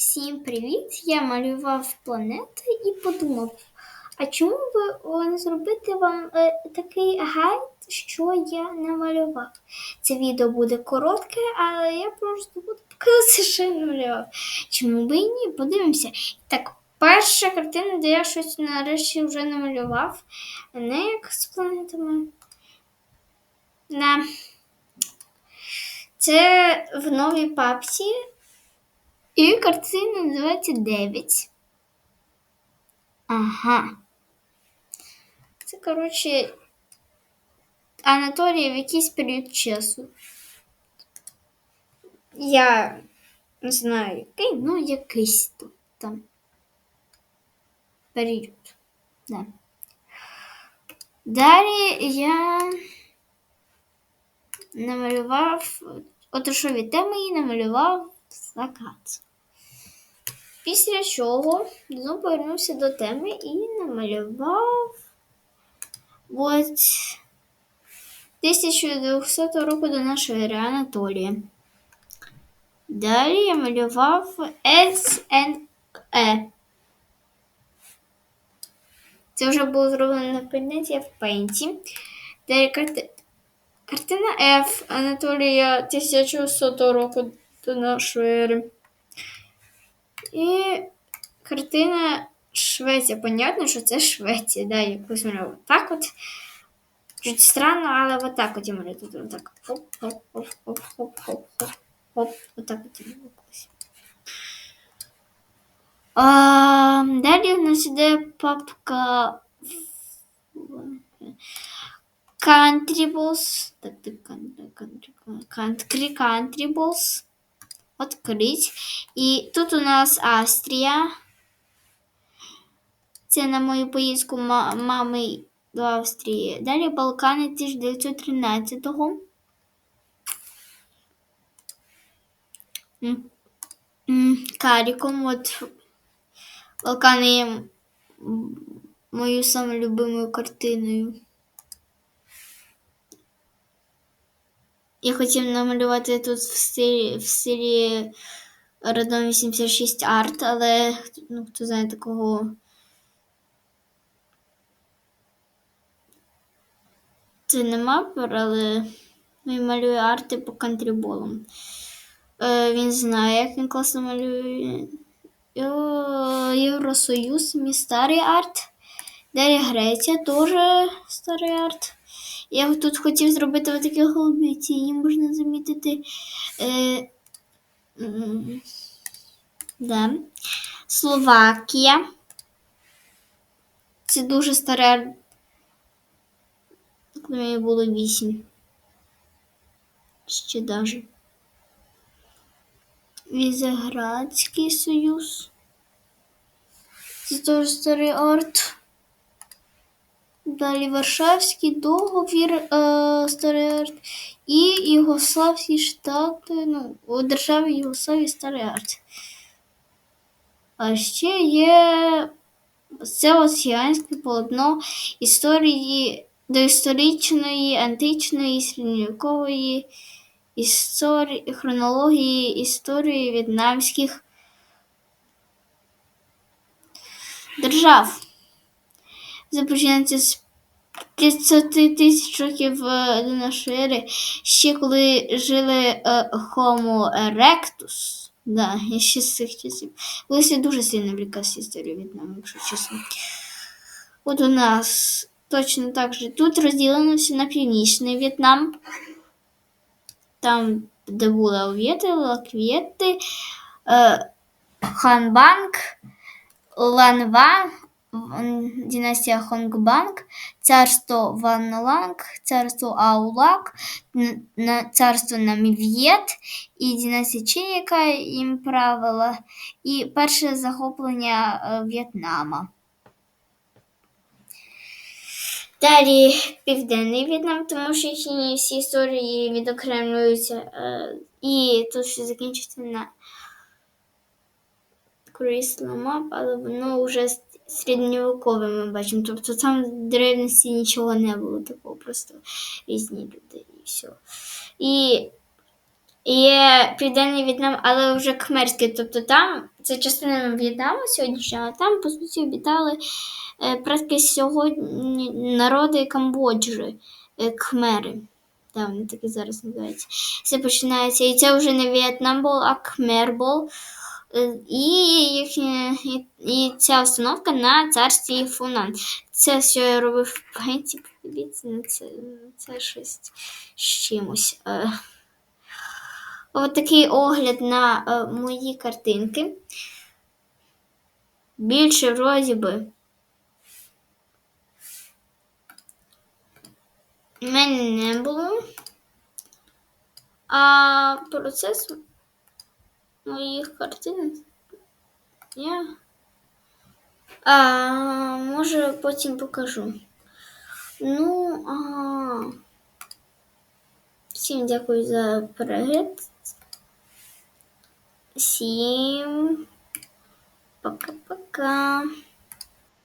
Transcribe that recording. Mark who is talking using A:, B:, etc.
A: Всім привіт! Я малював планети і подумав, а чому би не зробити вам е, такий гайд, що я намалював? Це відео буде коротке, але я просто буду показувати, що я намалював. Чому би і ні? Подивимося. Так, перша картина, де я щось нарешті вже намалював, не як з планетами. На. Це в новій папці. І картина називається 9. Ага. Це, коротше, Анатолія в якийсь період часу. Я не знаю, який, ну якийсь там. Період. Да. Далі я намалював отрошові теми і намалював закат. Після чого знову повернувся до теми і намалював от 1200 року до нашої ери Анатолія. Далі я малював SNE. Це вже було зроблено на предметі в пейнті. Далі карти... картина F Анатолія 1100 року до нашої ери. І картина Швеція. Понятно, що це Швеція. Да, якось мене так от. Чуть странно, але вот так от я малюю. Тут вот так. Хоп-хоп-хоп-хоп-хоп-хоп. Хоп, вот так от я. А, далі у нас іде папка Countrybles. Так, так, country, countrybles. Открыть. І тут у нас Австрія. Це на мою поїздку мами до Австрії. Далі Балкани 1913-го. Каріком. От Балкани є мою самою любимою картиною. Я хотів намалювати тут в стилі в стилі Родом 86 арт, але ну, хто знає такого. Це не мапер, але він малює арти по кантріболам. Е, Він знає, як він класно малює. Євросоюз, мій старий арт. Далі Греція теж старий арт. Я тут хотів зробити такі голубі тіні, можна замітити. Е, да. Словакія. Це дуже старе. Коли мені було вісім. Ще даже. Візеградський союз. Це теж старий арт. Далі Варшавський договір е, Старий Арт і Югославські штати, ну, у державі Югославії Старий Арт. А ще є це осіянське полотно історії доісторичної, античної, середньовікової історії, хронології історії в'єтнамських держав започинається з 500 тисяч років е, до нашої ери, ще коли жили е, Homo erectus. Да, я ще з цих часів. Колись дуже сильно влікався історією В'єтнаму, якщо чесно. От у нас точно так же тут розділено все на північний В'єтнам. Там, де були овєти, лаквєти, е, Ханбанк, Ланва, династія Хонгбанг, царство Ванланг, царство Аулак, царство Намів'єт і династія Чин, яка їм правила, і перше захоплення е, В'єтнама. Далі Південний В'єтнам, тому що їхні всі історії відокремлюються, і тут все закінчиться на Crystal Map, але воно вже середньовекове ми бачимо. Тобто там в древності нічого не було такого, просто різні люди і все. І Є Південний В'єтнам, але вже Кхмерський. Тобто там це частина В'єтнаму сьогоднішнього, а там, по суті, обітали е, предки сьогодні народи Камбоджі, е, Кхмери. Так, вони таки зараз називаються. Це починається. І це вже не В'єтнам був, а Кхмер був. Е, І, їхня, і, ця установка на царстві Фунан. Це що я робив пам'яті, ну, це, це щось з чимось. Е, Ось такий огляд на е, мої картинки. Більше вроді би. в мене не було. А процес моїх картин я а, може потім покажу. Ну, а... всім дякую за перегляд. Всім пока-пока.